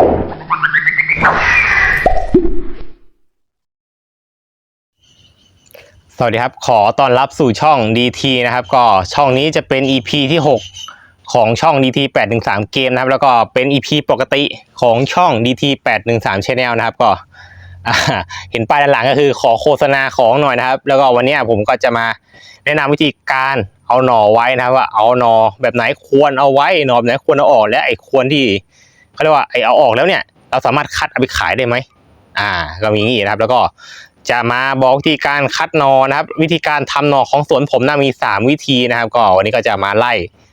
สวัสดีครับ ขอต้อนรับสู่ช่อง DT นะครับ ก็ช่องนี้จะเป็น EP ที่ 6 ของช่อง DT 813 เกมนะครับ แล้วก็เป็น EP ปกติของช่อง DT 813 Channel นะครับ ก็เห็นป้ายด้านหลังก็คือขอโฆษณาของหน่อยนะครับ แล้วก็วันนี้ผมก็จะมาแนะนำวิธีการเอาหน่อไว้นะครับว่าเอาหน่อแบบไหนควรเอาไว้หน่อแบบไหนควรเอาออกและไอ้ควรที่ เขาเรียกว่าไอเอาออกแล้วเนี่ย เราสามารถคัดเอาไปขายได้ไหมอ่าก็มีอย่างนี้นะครับ แล้วก็จะมาบอกวิธีการคัดนอนะครับ วิธีการทำหนอของสวนผมนะมี 3 วิธีนะครับ ก็วันนี้ก็จะมาไล่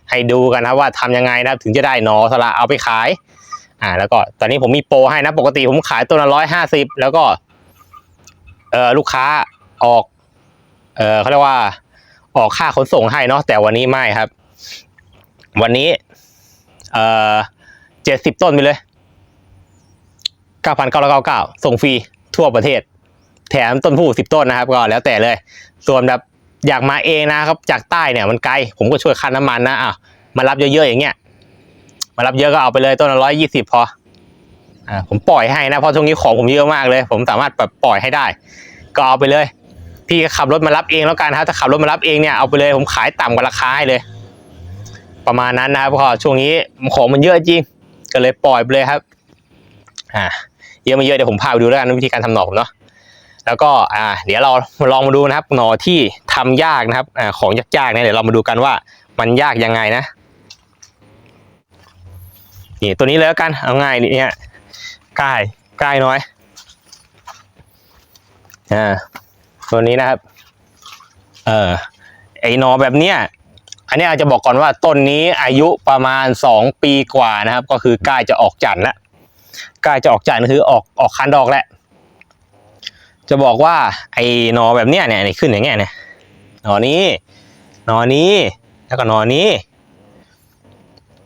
ให้ดูกันนะว่าทำยังไงนะครับ ถึงจะได้หนอสละเอาไปขายอ่าแล้วก็ตอนนี้ผมมีโปรให้นะปกติผมขายตัวละร้อยห้าสิบแล้วก็เออลูกค้าออกเออเขาเรียกว่าออกค่าขนส่งให้เนาะแต่วันนี้ไม่ครับ วันนี้เออ เจ็ดสิบต้นไปเลยเก้าพันเก้าร้อยเก้าเก้าส่งฟรีทั่วประเทศ แถมต้นผู้สิบต้นนะครับ ก็แล้วแต่เลย ส่วนแบบอยากมาเองนะครับ จากใต้เนี่ยมันไกล ผมก็ช่วยค่าน้ำมันนะอะมารับเยอะๆอย่างเงี้ยมารับเยอะก็เอาไปเลยต้นละร้อยยี่สิบพออ่าผมปล่อยให้นะเพราะช่วงนี้ของผมเยอะมากเลย ผมสามารถแบบปล่อยให้ได้ ก็เอาไปเลย พี่ขับรถมารับเองแล้วกันครับถ้าขับรถมารับเองเนี่ยเอาไปเลยผมขายต่ำกว่าราคาให้เลย ประมาณนั้นนะครับเพราะช่วงนี้ของมันเยอะจริง ก็เลยปล่อยไปเลยครับ อ่าเยอะไม่เยอะเดี๋ยวผมพาไปดูแล้วกันวิธีการทำหน่อผมเนาะแล้วก็อ่า เดี๋ยวเราลองมาดูนะครับ หน่อที่ทำยากนะครับอ่าของยากๆเนี่ยเดี๋ยวเรามาดูกันว่ามันยากยังไงนะนี่ตัวนี้เลยแล้วกันเอาง่ายนี่เนี่ยใกล้ใกล้น้อยอ่าตัวนี้นะครับ เออไอหนอแบบเนี้ย นนี้อาจจะบอกก่อนว่าต้นนี้อายุประมาณสองปีกว่านะครับ ก็คือใกล้จะออกจันทร์แล้วใกล้จะออกจันทร์คือออกออกคันดอกแล้วจะบอกว่าไอ้หนอแบบเนี้ยเนี่ยนี่ขึ้นอย่างเงี้ยเนี่ยหนอนี้หนอนี้แล้วก็หนอนี้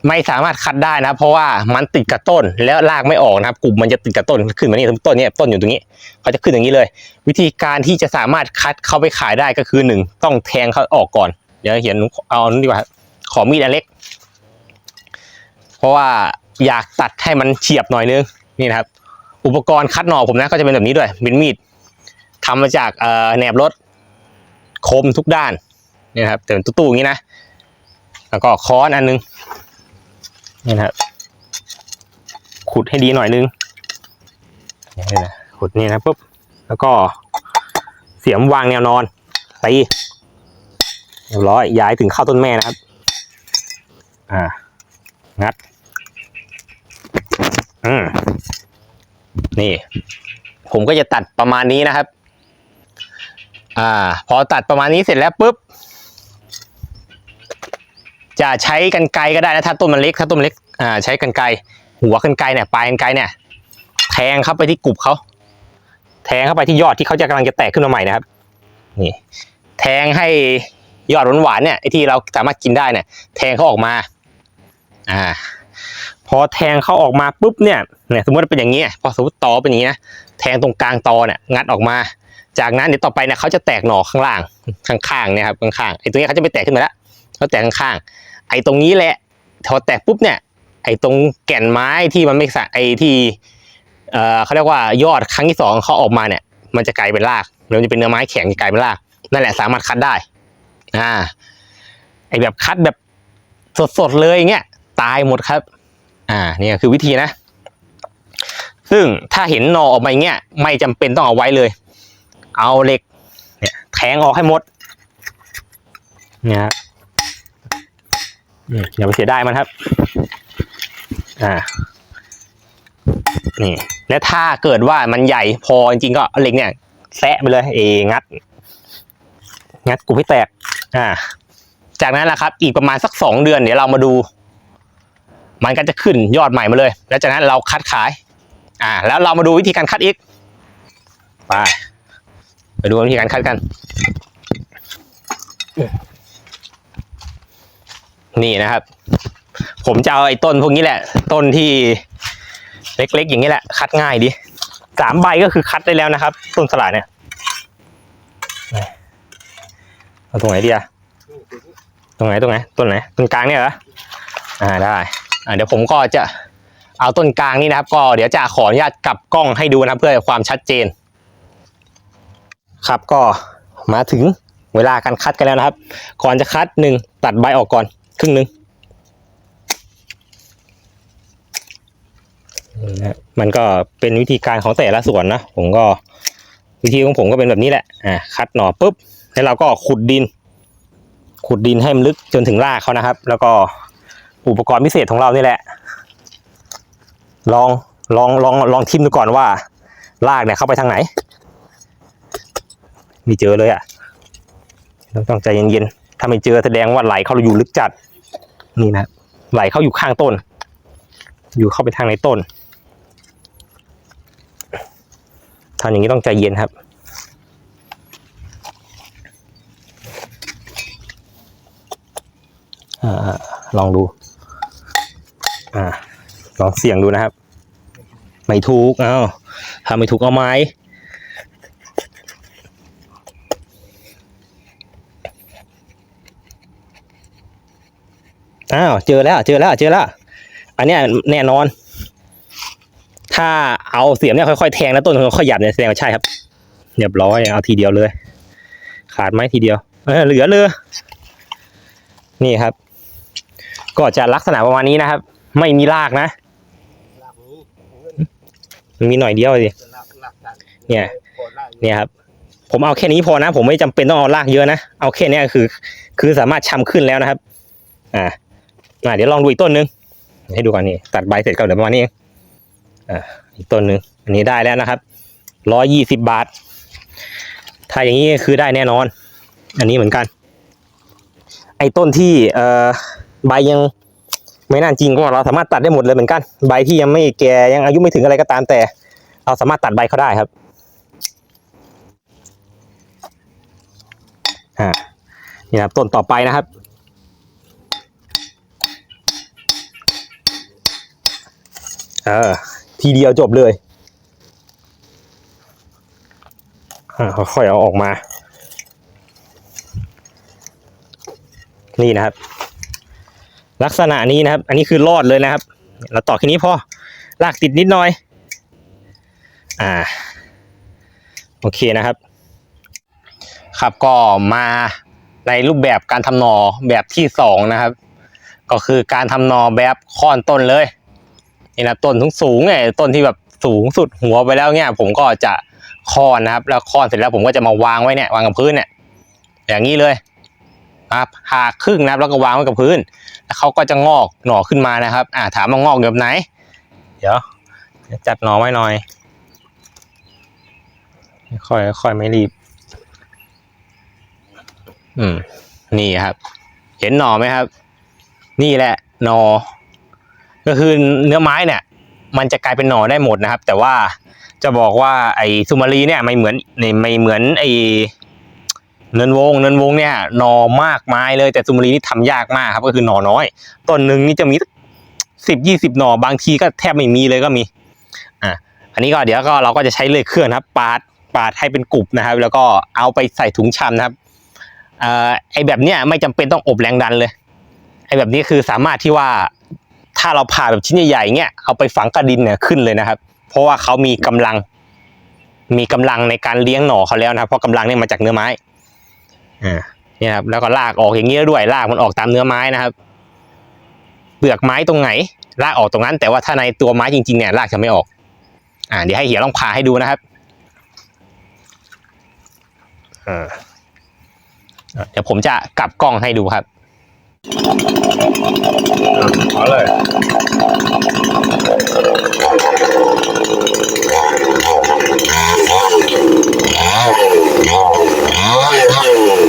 ไม่สามารถคัดได้นะ เพราะว่ามันติดกับต้นแล้วรากไม่ออกนะครับ กลุ่มมันจะติดกับต้นขึ้นมานี่ต้นเนี้ยต้นอยู่ตรงนี้เขาจะขึ้นอย่างนี้เลย วิธีการที่จะสามารถคัดเข้าไปขายได้ก็คือหนึ่งต้องแทงเขาออกก่อน เดี๋ยวเขียนเอานนี้ดีกว่าขอมีดอันเล็ก เพราะว่าอยากตัดให้มันเฉียบหน่อยนึงนี่นะครับ อุปกรณ์คัดหน่อผมนะก็จะเป็นแบบนี้ด้วยเป็นมีดทำมาจากแหนบรถคมทุกด้านนี่นะครับแต่เป็นตู้ๆอย่างนี้นะ แล้วก็ค้อนอันนึงนี่นะครับ ขุดให้ดีหน่อยนึงนี่นะขุดนี่นะปุ๊บแล้วก็เสียมวางแนวนอนตี เรียบร้อยย้ายถึงเข้าต้นแม่นะครับ อ่า งัด อืมนี่ ผมก็จะตัดประมาณนี้นะครับ อ่า พอตัดประมาณนี้เสร็จแล้วปุ๊บ จะใช้กันไกรก็ได้นะถ้าต้นมันเล็กถ้าต้นมันเล็ก อ่า ใช้กันไกรหัวกันไกรเนี่ยปลายกันไกรเนี่ย แทงเข้าไปที่กรุบเขาแทงเข้าไปที่ยอดที่เขาจะกำลังจะแตกขึ้นมาใหม่นะครับ นี่ แทงให้ ยอดหวานๆเนี่ยไอ้ที่เราสามารถกินได้เนี่ย แทงเขาออกมาอ่าพอแทงเขาออกมาปุ๊บเนี่ยเนี่ยสมมติเป็นอย่างนี้พอสมมติตอเป็นอย่างนี้นะแทงตรงกลางตอเนี่ยงัดออกมา จากนั้นเดี๋ยวต่อไปเนี่ยเขาจะแตกหน่อข้างล่างข้างๆเนี่ยครับข้างๆไอ้ตรงนี้เขาจะไม่แตกขึ้นมาแล้วเขาแตกข้างๆไอ้ตรงนี้แหละพอแตกปุ๊บเนี่ยไอ้ตรงแก่นไม้ที่มันไม่สะไอ้ที่เอ่อเขาเรียกว่ายอดครั้งที่สองเขาออกมาเนี่ย มันจะกลายเป็นรากแล้วมันจะเป็นเนื้อไม้แข็งจะกลายเป็นรากนั่นแหละสามารถคัดได้ อ่าไอแบบคัดแบบสดๆเลยเงี้ยตายหมดครับ อ่าเนี่ยคือวิธีนะ ซึ่งถ้าเห็นหนอออกมาเงี้ยไม่จำเป็นต้องเอาไว้เลย เอาเหล็กเนี่ยแทงออกให้หมดเนี่ยอย่าไปเสียดายมันครับ อ่า นี่ และถ้าเกิดว่ามันใหญ่พอจริงๆก็เอาเหล็กเนี่ยแซะไปเลย เองัด งัดกลุ่มให้แตก อ่า จากนั้นแหละครับ อีกประมาณสักสองเดือนเดี๋ยวเรามาดู มันก็จะขึ้นยอดใหม่มาเลย แล้วจากนั้นเราคัดขาย อ่า แล้วเรามาดูวิธีการคัดอีกไปไปดูวิธีการคัดกัน นี่นะครับ ผมจะเอาไอ้ต้นพวกนี้แหละ ต้นที่เล็กๆ อย่างนี้แหละ คัดง่ายดีสามใบก็คือคัดได้แล้วนะครับ ต้นสลัดเนี่ย เอาตรงไหนดีอะตรงไหนตรงไหนต้นไหนตรงกลางเนี่ยเหรออ่าได้อ่าเดี๋ยวผมก็จะเอาต้นกลางนี่นะครับ ก็เดี๋ยวจะขออนุญาตกลับกล้องให้ดูนะครับเพื่อความชัดเจน ครับก็มาถึงเวลาการคัดกันแล้วนะครับ ก่อนจะคัดหนึ่งตัดใบออกก่อนครึ่งหนึ่งนะฮะมันก็เป็นวิธีการของแต่ละส่วนนะ ผมก็วิธีของผมก็เป็นแบบนี้แหละอ่าคัดหน่อปุ๊บ แล้วเราก็ขุดดิน ขุดดินให้มันลึกจนถึงรากเขานะครับ แล้วก็อุปกรณ์พิเศษของเรานี่แหละ ลองลองลองลองทิมดูก่อนว่ารากเนี่ยเข้าไปทางไหนม่เจอเลยอะ่ะต้องต้องใจเย็นๆถ้าไม่เจอแสดงว่าไหลเข้าอยู่ลึกจัด นี่นะไหลเข้าอยู่ข้างต้น อยู่เข้าไปทางในต้นทำอย่างนี้ต้องใจเย็นครับ อ่าลองดู อ่า ลองเสี่ยงดูนะครับ ไม่ถูก เอาถ้าไม่ถูกเอาไม้อ้าวเจอแล้วเจอแล้วเจอแล้ว อันนี้แน่นอน ถ้าเอาเสียมเนี่ยค่อยๆแทงแล้วต้นค่อยๆหยับเนี่ยแสดงว่าใช่ครับเรียบร้อยเอาทีเดียวเลย ขาดไหมทีเดียวเหลือเลยนี่ครับ ก็จะลักษณะประมาณนี้นะครับ ไม่มีรากนะ มีหน่อยเดียวสิเนี่ย เนี่ยครับ ผมเอาแค่นี้พอนะ ผมไม่จำเป็นต้องเอารากเยอะนะ เอาแค่นี้คือ คือสามารถชำขึ้นแล้วนะครับ อ่าอ่าเดี๋ยวลองดูอีกต้นนึง ให้ดูก่อนนี่ ตัดใบเสร็จก็เดี๋ยวประมาณนี้องอ่าอีกต้นนึง อันนี้ได้แล้วนะครับร้อยยี่สิบบาท ถ้าอย่างนี้คือได้แน่นอน อันนี้เหมือนกัน ไอ้ต้นที่ เอ่อ ใบยังไม่นานจริงก็เราสามารถตัดได้หมดเลยเหมือนกัน ใบที่ยังไม่แก่ยังอายุไม่ถึงอะไรก็ตามแต่ เราสามารถตัดใบเขาได้ครับอ่านี่ครับต้นต่อไปนะครับเออทีเดียวจบเลยอ่าค่อยๆเอาออกมา นี่นะครับ ลักษณะนี้นะครับ อันนี้คือรอดเลยนะครับ เราต่อแค่นี้พอลากติดนิดหน่อย อ่า โอเคนะครับ ครับก็มาในรูปแบบการทำหนอแบบที่สองนะครับ ก็คือการทำหนอแบบค้อนต้นเลยนี่นะต้นทุงสูงไงต้นที่แบบสูงสุดหัวไปแล้วเนี่ย ผมก็จะค้อนนะครับ แล้วค้อนเสร็จแล้วผมก็จะมาวางไว้เนี่ยวางกับพื้นเนี่ยอย่างนี้เลย นะครับหาครึ่งนะครับแล้วก็วางไว้กับพื้น แล้วเขาก็จะงอกหน่อขึ้นมานะครับ อ่าถามว่างอกแบบไหน เดี๋ยวจัดหน่อไว้หน่อยค่อยค่อยไม่รีบ อืม นี่ครับ เห็นหน่อไหมครับ นี่แหละหนอ ก็คือเนื้อไม้เนี่ย มันจะกลายเป็นหน่อได้หมดนะครับ แต่ว่าจะบอกว่าไอ้ซูมารีเนี่ยไม่เหมือนไม่เหมือนไอ้ เนินวงเนินวงเนี่ยหน่อมากไม้เลยแต่ซูมารีนี่ทำยากมากครับก็คือหนอน้อยต้นหนึ่งนี่จะมีสิบยี่สิบหน่อบางทีก็แทบไม่มีเลยก็มีอะอันนี้ก็เดี๋ยวก็เราก็จะใช้เลยเครื่องนะครับปาดปาดให้เป็นกลุ่มนะครับ แล้วก็เอาไปใส่ถุงชำนะครับอไอแบบเนี้ยไม่จำเป็นต้องอบแรงดันเลยไอแบบนี้คือสามารถที่ว่าถ้าเราผ่าแบบชิ้นใหญ่ๆเงี้ยเอาไปฝังกระดินเนี่ยขึ้นเลยนะครับ เพราะว่าเขามีกำลัง มีกำลังในการเลี้ยงหน่อเขาแล้วนะครับเพราะกำลังเนี่ยมาจากเนื้อไม้ อ่าเนี่ยครับแล้วก็ลากออกอย่างนี้แล้วด้วยลากมันออกตามเนื้อไม้นะครับ เปลือกไม้ตรงไหน ลากออกตรงนั้น แต่ว่าถ้าในตัวไม้จริง ๆเนี่ยลากจะไม่ออก อ่าเดี๋ยวให้เหียลองผ่าให้ดูนะครับอ่าเดี๋ยวผมจะกลับกล้องให้ดูครับขอเลย Thank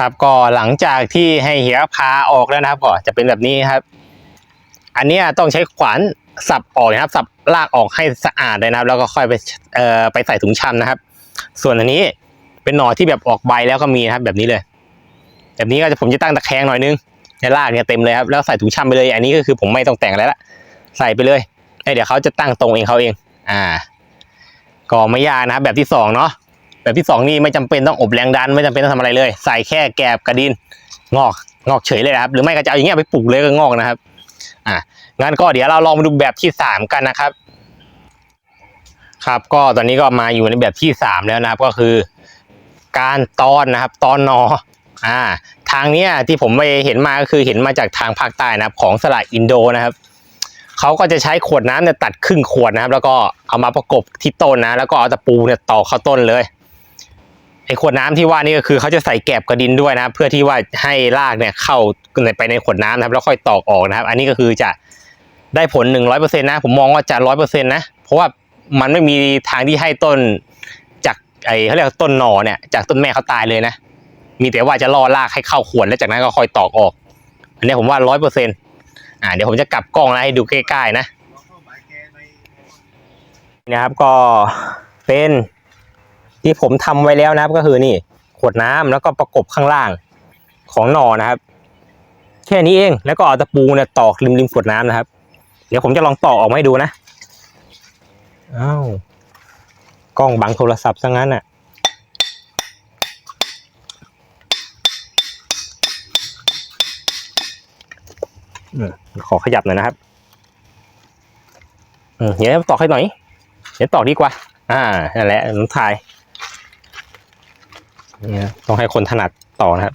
ครับ ก็หลังจากที่ให้เหียพาออกแล้วนะครับก็จะเป็นแบบนี้ครับ อันนี้ต้องใช้ขวานสับออกนะครับ สับลากออกให้สะอาดเลยนะครับ แล้วก็ค่อยไปเอ่อไปใส่ถุงชำนะครับ ส่วนอันนี้เป็นหน่อที่แบบออกใบแล้วก็มีนะครับ แบบนี้เลย แบบนี้ก็จะผมจะตั้งตะแคงหน่อยนึงในรากเนี่ยเต็มเลยครับแล้วใส่ถุงชำไปเลย อันนี้ก็คือผมไม่ต้องแต่งอะไรละใส่ไปเลยแล้วเดี๋ยวเขาจะตั้งตรงเองเขาเอง อ่า ก็ไม่ยากนะครับแบบที่สองเนาะ แบบที่สองนี่ไม่จำเป็นต้องอบแรงดันไม่จำเป็นต้องทำอะไรเลย ใส่แค่แกบกระดินงอกงอกเฉยเลยนะครับ หรือไม่ก็จะเอาอย่างเงี้ยไปปลูกเลยก็งอกนะครับ อะงั้นก็เดี๋ยวเราลองมาดูแบบที่สามกันนะครับ ครับก็ตอนนี้ก็มาอยู่ในแบบที่สามแล้วนะครับ ก็คือ การตอนนะครับ ตอนนออ่า ทางเนี้ยที่ผมไปเห็นมาก็คือเห็นมาจากทางภาคใต้นะครับ ของสละอินโดนะครับเขาก็จะใช้ขวดน้ำเนี่ยตัดครึ่งขวดนะครับ แล้วก็เอามาประกบที่ต้นนะ แล้วก็เอาตะปูเนี่ยตอกเข้าต้นเลย ไอ้ขวดน้ำที่ว่านี่ก็คือเขาจะใส่แกบกระดินด้วยนะครับเพื่อที่ว่าให้รากเนี่ยเข้าไปในขวดน้ำนะครับแล้วค่อยตอกออกนะครับ อันนี้ก็คือจะได้ผลหนึ่งร้อยเปอร์เซ็นต์นะผมมองว่าจะร้อยเปอร์เซ็นต์นะเพราะว่ามันไม่มีทางที่ให้ต้นจากไอ้เขาเรียกว่าต้นหน่อเนี่ยจากต้นแม่เขาตายเลยนะ มีแต่ว่าจะล่อรากให้เข้าขวดแล้วจากนั้นก็ค่อยตอกออก อันนี้ผมว่าร้อยเปอร์เซ็นต์อ่าเดี๋ยวผมจะกลับกล้องแล้วให้ดูใกล้ๆนะนะครับก็เป็น ที่ผมทำไว้แล้วนะครับก็คือนี่ขวดน้ำแล้วก็ประกบข้างล่างของหนอนะครับ แค่นี้เองแล้วก็เอาตะปูเนี่ยตอกริมริมขวดน้ำนะครับ เดี๋ยวผมจะลองตอกออกมาให้ดูนะอ้าวกล้องบังโทรศัพท์ซะงั้นอะขอขยับหน่อยนะครับเดี๋ยวตอกให้หน่อย เดี๋ยวตอกดีกว่า อ่านั่นแหละน้ำทาย เนี่ยต้องให้คนถนัดต่อนะครับ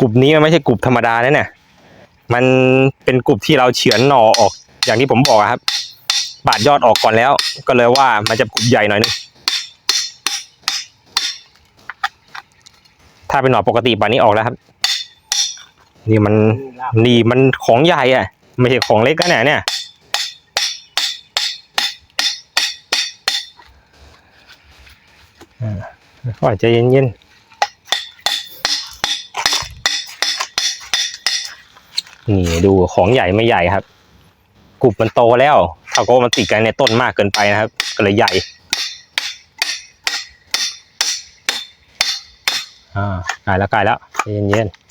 กลุ่มนี้มันไม่ใช่กลุ่มธรรมดานะเนี่ย มันเป็นกลุ่มที่เราเฉือนหน่อออก อย่างที่ผมบอกครับปาดยอดออกก่อนแล้ว ก็เลยว่ามันจะกลุ่มใหญ่หน่อยนึง ถ้าเป็นหน่อปกติป่านนี้ออกแล้วครับ นี่มันนี่มันของใหญ่อะไม่ใช่ของเล็กนะเนี่ยเนี่ยอ่าก็ใจเย็นๆ นี่ดูของใหญ่ไม่ใหญ่ครับกลุ่มมันโตแล้วเท่ากับว่ามันติดกันในต้นมากเกินไปนะครับ ก็เลยใหญ่ อ่าใกล้แล้วใกล้แล้วเย็นๆ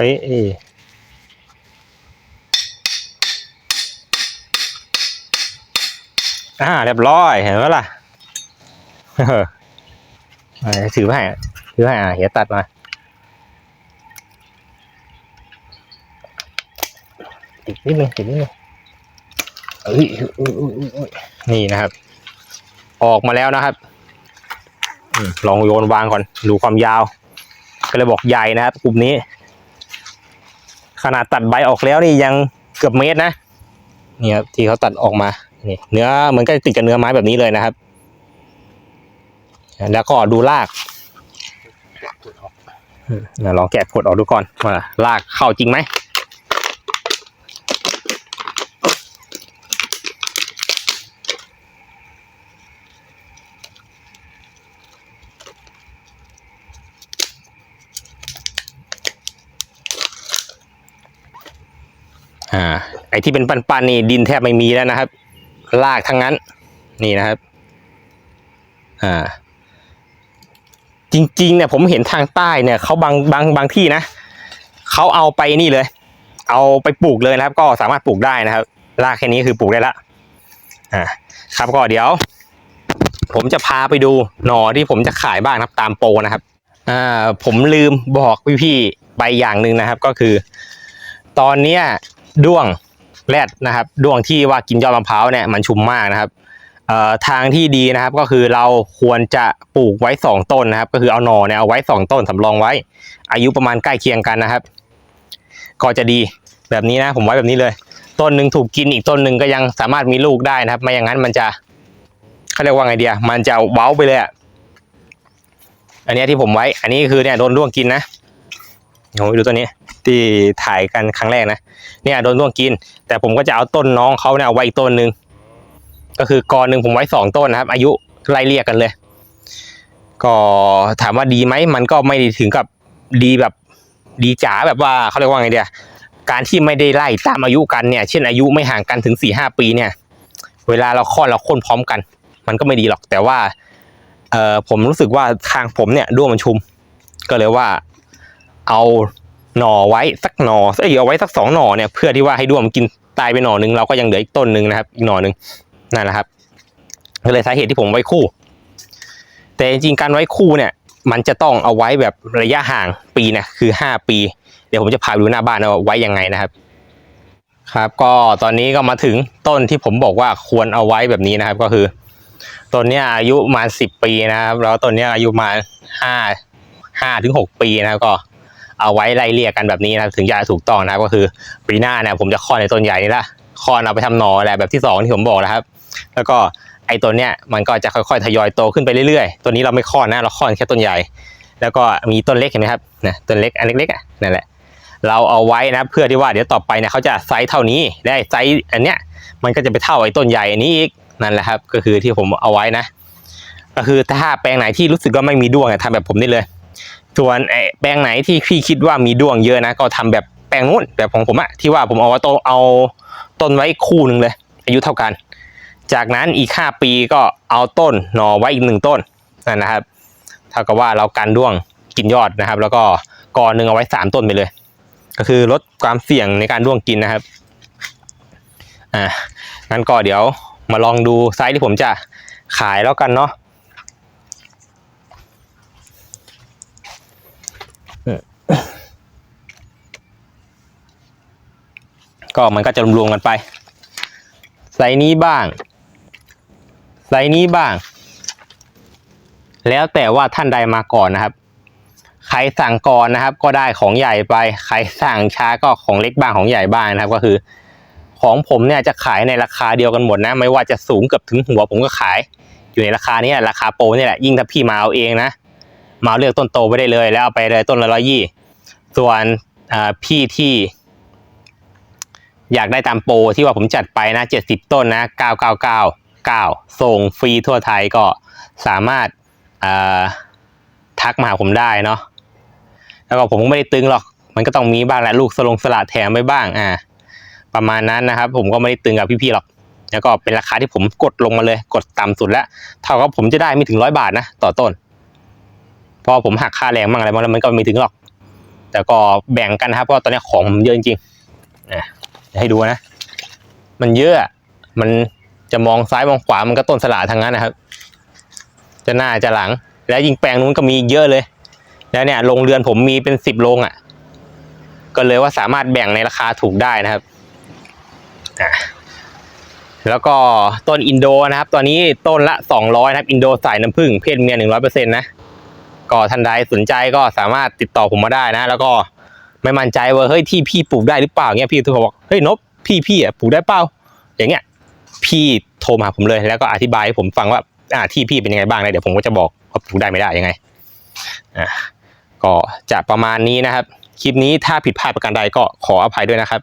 ไปเอยอ่าเรียบร้อยเห็นไหมล่ะเออถือไปให้ถือให้อะเดี๋ยตัดมาอีกนิดนึงอีกนิดนึงเอ้ยนี่นะครับ ออกมาแล้วนะครับลองโยนวางก่อนดูความยาว ก็เลยบอกใหญ่นะครับกลุ่มนี้ ขนาดตัดใบออกแล้วนี่ยังเกือบเมตรนะนี่ครับที่เขาตัดออกมานี่เนื้อเหมือนก็ติดกับเนื้อไม้แบบนี้เลยนะครับ แล้วก็ดูรากลองแกะผดออกดูก่อนว่ารากเข้าจริงไหม อ่าไอที่เป็นปันๆนี่ดินแทบไม่มีแล้วนะครับรากทั้งนั้น นี่นะครับอ่าจริงๆเนี่ยผมเห็นทางใต้เนี่ยเขาบางบางบางที่นะเขาเอาไปนี่เลย เอาไปปลูกเลยนะครับ ก็สามารถปลูกได้นะครับรากแค่นี้คือปลูกได้ละอ่าครับก็เดี๋ยว ผมจะพาไปดูหน่อที่ผมจะขายบ้างครับตามโปรนะครับอ่าผมลืมบอกพี่ๆไปอย่างหนึ่งนะครับ ก็คือ ตอนเนี้ย ด้วงแรดนะครับด้วงที่ว่ากินยอดมะพร้าวเนี่ยมันชุมมากนะครับทางที่ดีนะครับก็คือเราควรจะปลูกไว้สองต้นนะครับ ก็คือเอาหน่อเนี่ยเอาไว้สองต้นสำรองไว้ อายุประมาณใกล้เคียงกันนะครับ ก็จะดีแบบนี้นะผมไว้แบบนี้เลย ต้นหนึ่งถูกกินอีกต้นหนึ่งก็ยังสามารถมีลูกได้นะครับ ไม่อย่างนั้นมันจะเขาเรียกว่าไงเดียมันจะเว้าไปเลยอะอันนี้ที่ผมไว้ อันนี้คือเนี่ยโดนร่วงกินนะโอ้ยดูตัวนี้ ที่ถ่ายกันครั้งแรกนะเนี่ยโดนร่วงกิน แต่ผมก็จะเอาต้นน้องเขาเนี่ยไว้อีกต้นหนึ่งก็คือกอหนึ่งผมไว้สองต้นนะครับ อายุไล่เรียกกันเลย ก็ถามว่าดีไหมมันก็ไม่ถึงกับดีแบบดีจ๋าแบบว่าเขาเรียกว่าไงเดียการที่ไม่ได้ไล่ตามอายุกันเนี่ย เช่นอายุไม่ห่างกันถึงสี่ห้าปีเนี่ย เวลาเราคลอดเราค้นพร้อมกัน มันก็ไม่ดีหรอก แต่ว่า เออผมรู้สึกว่าทางผมเนี่ยด้วงมันชุม ก็เลยว่า เอา หน่อไว้สักหน่อเอ้ยเอาไว้สักสองหน่อเนี่ยเพื่อที่ว่าให้ด้วงมันกินตายไปหน่อหนึ่งเราก็ยังเหลืออีกต้นหนึ่งนะครับ อีกหน่อหนึ่งนั่นแหละครับก็เลยสาเหตุที่ผมไว้คู่ แต่จริงๆการไว้คู่เนี่ย มันจะต้องเอาไว้แบบระยะห่างปีนะคือห้าปี เดี๋ยวผมจะพาดูหน้าบ้านว่าไว้ยังไงนะครับ ครับ ก็ตอนนี้ก็มาถึงต้นที่ผมบอกว่าควรเอาไว้แบบนี้นะครับ ก็คือต้นเนี้ยอายุมาสิบปีนะครับ แล้วต้นเนี้ยอายุมาห้าห้าถึงหกปีนะครับก็ เอาไว้ไล่เรียกกันแบบนี้นะถึงจะถูกต้องนะก็คือปีหน้าเนี่ยผมจะคลอดในต้นใหญ่นี่ละคลอดเอาไปทำหนอแหละแบบที่สองที่ผมบอกนะครับ แล้วก็ไอ้ตัวเนี้ยมันก็จะค่อยๆทยอยโตขึ้นไปเรื่อยๆ ตัวนี้เราไม่คลอดนะเราคลอดแค่ต้นใหญ่ แล้วก็มีต้นเล็กเห็นไหมครับนะต้นเล็กอันเล็กๆอะนั่นแหละเราเอาไว้นะเพื่อที่ว่าเดี๋ยวต่อไปเนี่ยเขาจะไซส์เท่านี้ได้ไซส์อันเนี้ยมันก็จะไปเท่าไอ้ต้นใหญ่อันนี้อีกนั่นแหละครับ ก็คือที่ผมเอาไว้นะ ก็คือถ้าแปลงไหนที่รู้สึกว่าไม่มีด้วงทำแบบผมนี่เลย ส่วนไอ้แปลงไหนที่พี่คิดว่ามีด้วงเยอะนะ ก็ทำแบบแปลงนู้นแบบของผมอะที่ว่าผมเอาต้นเอาต้นไว้คู่หนึ่งเลย อายุเท่ากัน จากนั้นอีกห้าปีก็เอาต้นหน่อไว้อีกหนึ่งต้นนั่นนะครับเท่ากับว่าเรากันด้วงกินยอดนะครับ แล้วก็กอหนึ่งเอาไว้สามต้นไปเลย ก็คือลดความเสี่ยงในการด้วงกินนะครับอ่างั้นก็เดี๋ยวมาลองดูไซส์ที่ผมจะขายแล้วกันเนาะ ก็มันก็จะรวมๆกันไปไซนี้บ้างไซนี้บ้าง แล้วแต่ว่าท่านใดมาก่อนนะครับ ใครสั่งก่อนนะครับ ก็ได้ของใหญ่ไป ใครสั่งช้าก็ของเล็กบ้างของใหญ่บ้างนะครับ ก็คือ ของผมเนี่ยจะขายในราคาเดียวกันหมดนะ ไม่ว่าจะสูงเกือบถึงหัวผมก็ขาย อยู่ในราคานี้ราคาโปรนี่แหละยิ่งถ้าพี่มาเอาเองนะมาเลือกต้นโตไปได้เลย แล้วเอาไปเลยต้นละร้อยยี่ ส่วนพี่ที่ อยากได้ตามโปรที่ว่าผมจัดไปนะเจ็ดสิบต้นนะเก้าเก้าเก้าเก้าส่งฟรีทั่วไทยก็สามารถาทักมาหาผมได้เนาะแล้วก็ผมก็ไม่ได้ตึงหรอก มันก็ต้องมีบ้างแหละลูกสลงสละแถมไปบ้างอ่าประมาณนั้นนะครับ ผมก็ไม่ได้ตึงกับพี่ๆหรอก แล้วก็เป็นราคาที่ผมกดลงมาเลย กดต่ำสุดแล้ว เท่ากับผมจะได้ไม่ถึงร้อยบาทนะต่อต้น พอผมหักค่าแรงบ้างอะไรบ้างแล้วมันก็ไม่ถึงหรอก แต่ก็แบ่งกันครับเพราะตอนนี้ของผมเยอะจริงๆอะให้ดูนะ มันเยอะ มันจะมองซ้ายมองขวา มันก็ต้นสลาทางนั้นนะครับ จะหน้าจะหลัง แล้วยิงแปลงนู้นก็มีเยอะเลย แล้วเนี่ยโรงเรือนผมมีเป็นสิบโรงอะ ก็เลยว่าสามารถแบ่งในราคาถูกได้นะครับอะแล้วก็ต้นอินโดนะครับ ตอนนี้ต้นละสองร้อยนะครับ อินโดสายน้ำผึ้งเพศเมียหนึ่งร้อยเปอร์เซ็นต์นะ ก็ท่านใดสนใจก็สามารถติดต่อผมมาได้นะ แล้วก็ไม่มั่นใจว่าเฮ้ยที่พี่ปลูกได้หรือเปล่าเงี้ยพี่โทรบอกเฮ้ยนบพี่พี่อะปลูกได้เปล่าอย่างเงี้ยพี่โทรมาผมเลยแล้วก็อธิบายให้ผมฟังว่าอ่าที่พี่เป็นยังไงบ้างนะเดี๋ยวผมก็จะบอกว่าปลูกได้ไม่ได้ยังไงอะก็จะประมาณนี้นะครับ คลิปนี้ถ้าผิดพลาดประการใดก็ขออภัยด้วยนะครับ